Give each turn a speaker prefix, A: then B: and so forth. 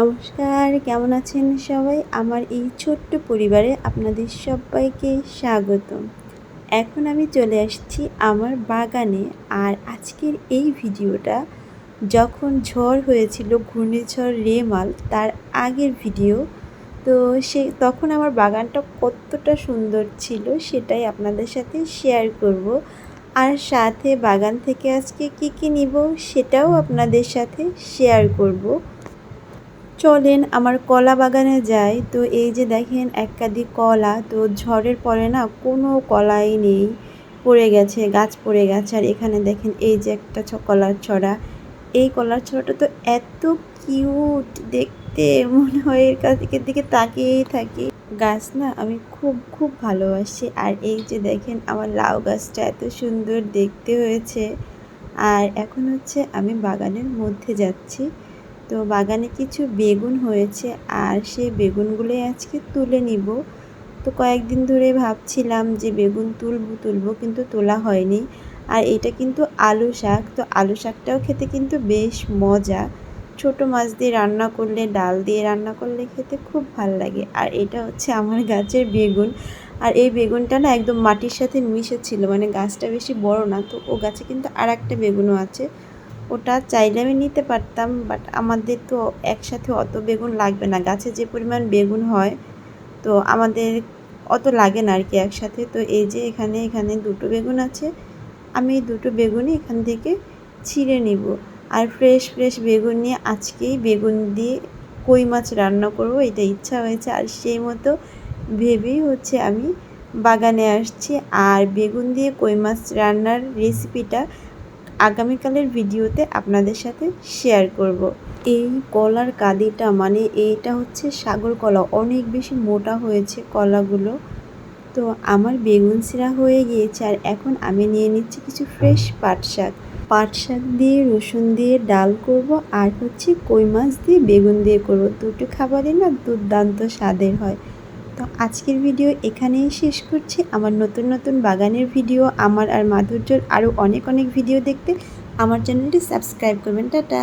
A: নমস্কার, কেমন আছেন সবাই? আমার এই ছোট্ট পরিবারে আপনাদের সবাইকে স্বাগত। এখন আমি চলে আসছি আমার বাগানে আর আজকের এই ভিডিওটা যখন ঝড় হয়েছিল ঘূর্ণিঝড় রেমাল, তার আগের ভিডিও, তো সে তখন আমার বাগানটা কতটা সুন্দর ছিল সেটাই আপনাদের সাথে শেয়ার করব। আর সাথে বাগান থেকে আজকে কি কি নিব সেটাও আপনাদের সাথে শেয়ার করব। চলেন আমার কলা বাগানে যাই। তো এই যে দেখেন এক কাদি কলা, তো ঝড়ের পরে না কোনো কলাই নেই। পড়ে গেছে, গাছ পড়ে গেছে। আর এখানে দেখেন এই যে একটা কলার ছড়া। এই কলার ছড়াটা তো এত কিউট দেখতে, মনে হয় এর কাছে দিকে তাকিয়েই থাকি। গাছ না আমি খুব খুব ভালোবাসি। আর এই যে দেখেন আমার লাউ গাছটা এত সুন্দর দেখতে হয়েছে। আর এখন হচ্ছে আমি বাগানের মধ্যে যাচ্ছি। তো বাগানে কিছু বেগুন হয়েছে আর সেই বেগুনগুলোই আজকে তুলে নিব। তো কয়েকদিন ধরে ভাবছিলাম যে বেগুন তুলবো তুলবো কিন্তু তোলা হয়নি। আর এটা কিন্তু আলু শাক, তো আলু শাকটাও খেতে কিন্তু বেশ মজা। ছোট মাছ দিয়ে রান্না করলে, ডাল দিয়ে রান্না করলে খেতে খুব ভালো লাগে। আর এটা হচ্ছে আমার গাছের বেগুন। আর এই বেগুনটা না একদম মাটির সাথে মিশে ছিল মানে গাছটা বেশি বড় না, তো ও গাছে কিন্তু আর একটা বেগুনও আছে। ওটা চাইলে আমি নিতে পারতাম বাট আমাদের তো একসাথে অত বেগুন লাগবে না। গাছে যে পরিমাণ বেগুন হয়, তো আমাদের অত লাগে না আর কি একসাথে। তো এই যে এখানে এখানে দুটো বেগুন আছে, আমি দুটো বেগুনই এখান থেকে ছিঁড়ে নিব। আর ফ্রেশ ফ্রেশ বেগুন নিয়ে আজকেই বেগুন দিয়ে কই মাছ রান্না করব, এটা ইচ্ছা হয়েছে। আর সেই মতো ভেবেই হচ্ছে আমি বাগানে আসছি। আর বেগুন দিয়ে কই মাছ রান্নার রেসিপিটা আগামীকালের ভিডিওতে আপনাদের সাথে শেয়ার করব। এই কলার কাদিটা মানে এইটা হচ্ছে সাগর কলা। অনেক বেশি মোটা হয়েছে কলাগুলো। তো আমার বেগুন সিরা হয়ে গিয়েছে আর এখন আমি নিয়ে নিচ্ছি কিছু ফ্রেশ পাট শাক। পাট শাক দিয়ে রসুন দিয়ে ডাল করব আর হচ্ছে কই মাছ দিয়ে বেগুন দিয়ে করব। দুটো খাবারই না দুর্দান্ত স্বাদের হয়। তো আজকের ভিডিও এখানেই শেষ করছি। আমার নতুন নতুন বাগানের ভিডিও, আমার আর মাধুর্যর আরও অনেক অনেক ভিডিও দেখতে আমার চ্যানেলটি সাবস্ক্রাইব করবেন। টাটা!